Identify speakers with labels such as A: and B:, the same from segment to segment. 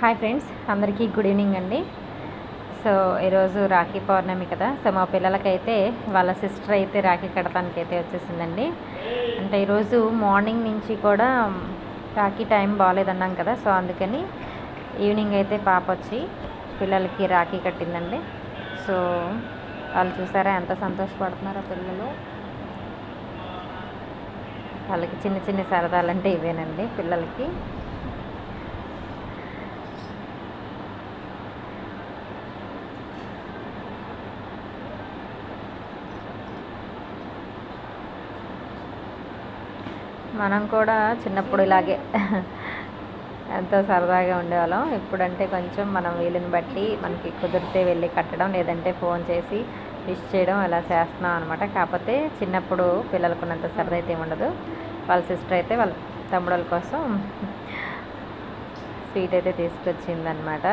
A: Hi friends అందరికీ good evening అండి. So ఈరోజు రాఖీ పౌర్ణమి కదా సో మా పిల్లలకైతే వాళ్ళ సిస్టర్ అయితే రాఖీ కడతానికి అయితే వచ్చేసిందండి. అంటే ఈరోజు మార్నింగ్ నుంచి కూడా రాఖీ టైం బాగాలేదన్నాం కదా సో అందుకని ఈవినింగ్ అయితే పాప వచ్చి పిల్లలకి రాఖీ కట్టిందండి. సో వాళ్ళు చూసారా ఎంత సంతోషపడుతున్నారో పిల్లలు. వాళ్ళకి చిన్న చిన్న సరదాలు అంటే ఇవేనండి పిల్లలకి. మనం కూడా చిన్నప్పుడు ఇలాగే ఎంతో సరదాగా ఉండేవాళ్ళం. ఇప్పుడంటే కొంచెం మనం వీలుని బట్టి మనకి కుదిరితే వెళ్ళి కట్టడం లేదంటే ఫోన్ చేసి విష్ చేయడం అలా చేస్తున్నాం అనమాట కాకపోతే చిన్నప్పుడు పిల్లలకు ఉన్నంత సరదా అయితే ఉండదు వాళ్ళ సిస్టర్ అయితే వాళ్ళ తమ్ముడుల కోసం స్వీట్ అయితే తీసుకొచ్చిందనమాట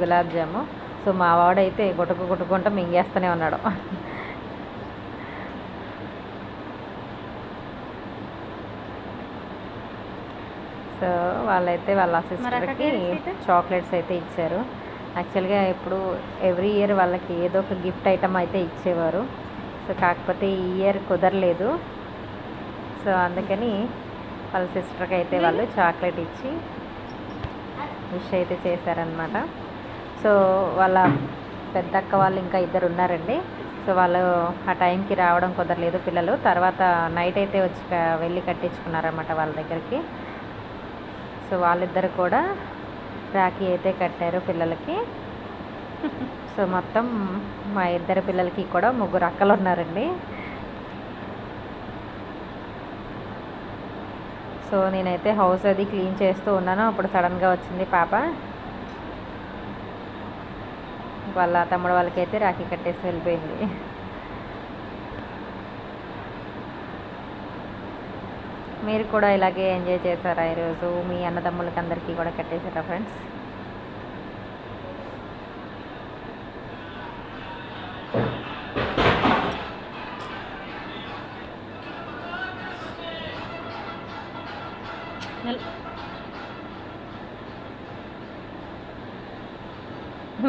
A: గులాబ్ జాము. సో మా వాడైతే గుటుకు గుట్టుకుంటూ మింగేస్తూనే ఉన్నాడు. సో వాళ్ళైతే వాళ్ళ సిస్టర్కి చాక్లెట్స్ అయితే ఇచ్చారు. యాక్చువల్గా ఇప్పుడు ఎవ్రీ ఇయర్ వాళ్ళకి ఏదో ఒక గిఫ్ట్ ఐటమ్ అయితే ఇచ్చేవారు. సో కాకపోతే ఈ ఇయర్ కుదరలేదు. సో అందుకని వాళ్ళ సిస్టర్కి అయితే వాళ్ళు చాక్లెట్ ఇచ్చి విష్ అయితే చేశారనమాట సో వాళ్ళ పెద్దక్క వాళ్ళు ఇంకా ఇద్దరు ఉన్నారండి. సో వాళ్ళు ఆ టైంకి రావడం కుదరలేదు పిల్లలు. తర్వాత నైట్ అయితే వచ్చి వెళ్ళి కట్టించుకున్నారన్నమాట వాళ్ళ దగ్గరికి. సో వాళ్ళిద్దరు కూడా రాఖీ అయితే కట్టారు పిల్లలకి. సో మొత్తం మా ఇద్దరు పిల్లలకి కూడా ముగ్గురు అక్కలు ఉన్నారండి. సో నేనైతే హౌస్ అది క్లీన్ చేస్తూ ఉన్నాను. అప్పుడు సడన్గా వచ్చింది పాప. వాళ్ళ తమ్ముడు వాళ్ళకైతే రాఖీ కట్టేసి వెళ్ళిపోయింది. మీరు కూడా ఇలాగే ఎంజాయ్ చేశారా ఈరోజు? మీ అన్నదమ్ములకి అందరికీ కూడా కట్టేశారా ఫ్రెండ్స్?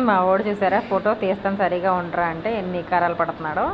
A: మా వాడు చూసారా? ఫోటో తీస్తాను సరిగా ఉండరా అంటే ఎన్ని కారాలు పడుతున్నాడో?